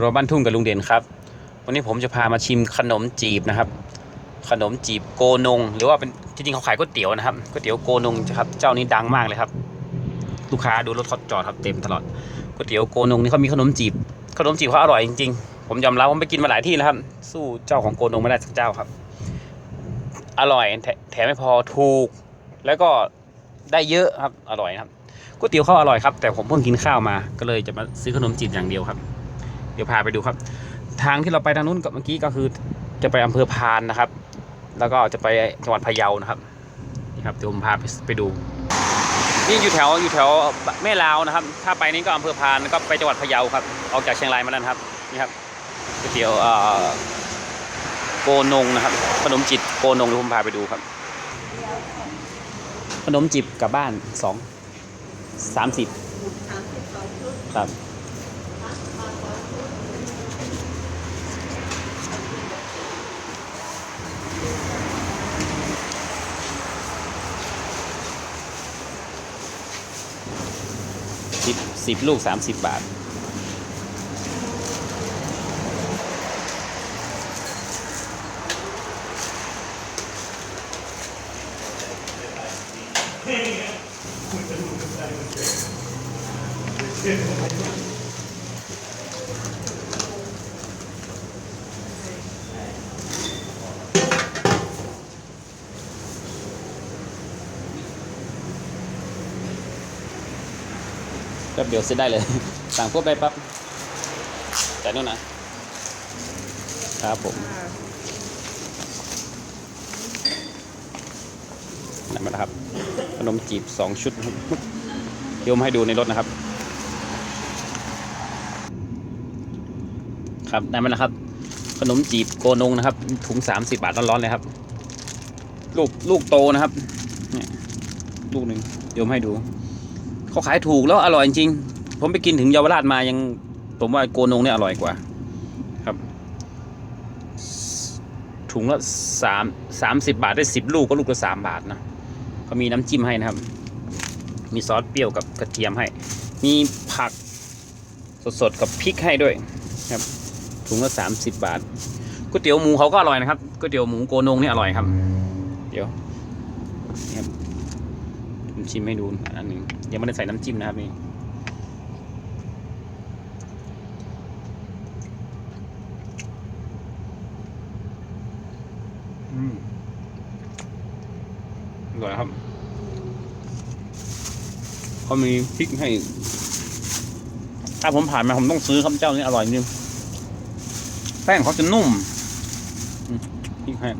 ครัวบ้านทุ่งกับลุงเด่นครับ วันนี้ผมจะพามาชิมขนมจีบนะครับ ขนมจีบโกนง หรือว่าเป็นที่จริงเขาขายก๋วยเตี๋ยวนะครับก๋วยเตี๋ยวโกนงครับเจ้านี้ดังมากเลยครับ ลูกค้าดูรถเขาจอดครับเต็มตลอดก๋วยเตี๋ยวโกนงนี่เขามีขนมจีบ ขนมจีบเขาอร่อยจริงๆผมยอมรับว่าไปกินมาหลายที่แล้วครับ สู้เจ้าของโกนงไม่ได้สักเจ้าครับ อร่อยแถแถมไม่พอถูก แล้วก็ได้เยอะครับอร่อยครับก๋วยเตี๋ยวเขาอร่อยครับแต่ผมเพิ่งกินข้าวมาก็เลยจะมาซื้อขนมจีบอย่างเดียวครับ ดี๋ยวพาไปดูครับ ทางที่เราไปทางนู้นกับเมื่อกี้ก็คือจะไปอำเภอพานนะครับ แล้วก็จะไปจังหวัดพะเยานะครับนี่ครับเดี๋ยวผมพาไปไปดู นี่อยู่แถวอยู่แถวแม่ลาวนะครับ ถ้าไปนี่ก็อำเภอพานก็ไปจังหวัดพะเยาครับ ออกจากเชียงรายมาแล้วครับนี่ครับก๋วยเตี๋ยวโกนงนะครับขนมจีบโกนงเดี๋ยวผมพาไปดูครับ ขนมจีบกลับบ้านสองสามสิบครับ สิบสิบลูกสามสิบบาทแป๊บเดียวเสร็จได้เลย สั่งพวกไปปั๊บจ่ายนู่นนะครับผมนั่นมาแล้วครับขนมจีบสองชุดเดี๋ยวมาให้ดูในรถนะครับ ครับได้มาแล้วครับ ขนมจีบโกนงนะครับ ถุงสามสิบาทร้อนๆเลยครับ ลูกลูกโตนะครับเนี่ยลูกหนึ่งเดี๋ยวมาให้ดู เขาขายถูกแล้วอร่อยจริง ผมไปกินถึงเยาวราชมายัง ผมว่าโกนงเนี่ยอร่อยกว่า ครับ ถุงละสามสามสิบาทได้สิบลูกก็ลูกละสามบาทนะเขามีน้ำจิ้มให้นะครับ มีซอสเปรี้ยวกับกระเทียมให้ มีผักสดๆกับพริกให้ด้วยครับ ถุงละสามสิบบาทก๋วยเตี๋ยวหมูเขาก็อร่อยนะครับก๋วยเตี๋ยวหมูโกนงเนี่ยอร่อยครับ เดี๋ยวนี่ครับ ชิมให้ดูอันหนึ่งยังไม่ได้ใส่น้ำจิ้มนะครับนี่อืมอร่อยครับเขามีพริกให้ ถ้าผมผ่านมาผมต้องซื้อครับเจ้านี้อร่อยจริงแป้งเขาจะนุ่มอืมพริกให้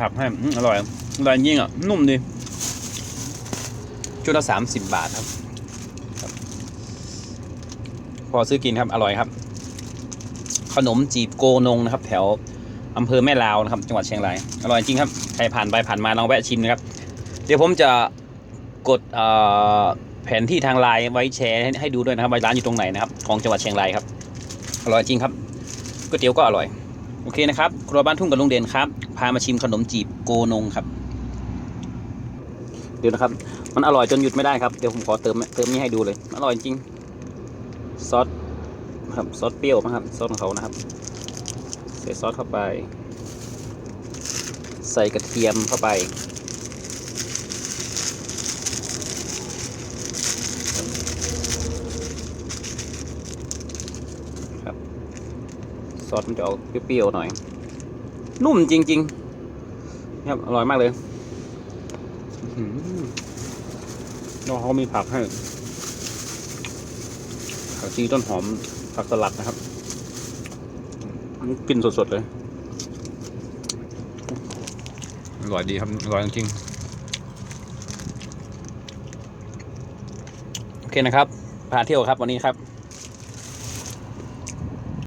ผักให้อร่อย อร่อยจริงอะ นุ่มดี ชุดละสามสิบบาทครับ พอซื้อกินครับ อร่อยครับ ขนมจีบโกนงนะครับ แถวอำเภอแม่ลาวนะครับ จังหวัดเชียงราย อร่อยจริงครับ ใครผ่านไปผ่านมาลองแวะชิมนะครับ เดี๋ยวผมจะกดแผนที่ทางไลน์ไว้แชร์ให้ให้ดูด้วยนะครับว่าร้านอยู่ตรงไหนนะครับ ของจังหวัดเชียงรายครับ อร่อยจริงครับก๋วยเตี๋ยวก็อร่อย โอเคนะครับครัวบ้านทุ่งกับลุงเด่นครับ พามาชิมขนมจีบโกนงครับ เดี๋ยวนะครับ มันอร่อยจนหยุดไม่ได้ครับ เดี๋ยวผมขอเติมเติมนี่ให้ดูเลย อร่อยจริง ซอสครับ ซอสเปรี้ยวนะครับ ซอสของเขานะครับ ใส่ซอสเข้าไป ใส่กระเทียมเข้าไป ครับ ซอสมันจะออกเปรี้ยวๆหน่อย นุ่มจริงๆครับอร่อยมากเลยอื้อหือแล้วเขามีผักให้ผักชีต้นหอมผักสลัดนะครับกินสดๆเลยอร่อยดีครับอร่อยจริงโอเคนะครับพาเที่ยวครับวันนี้ครับ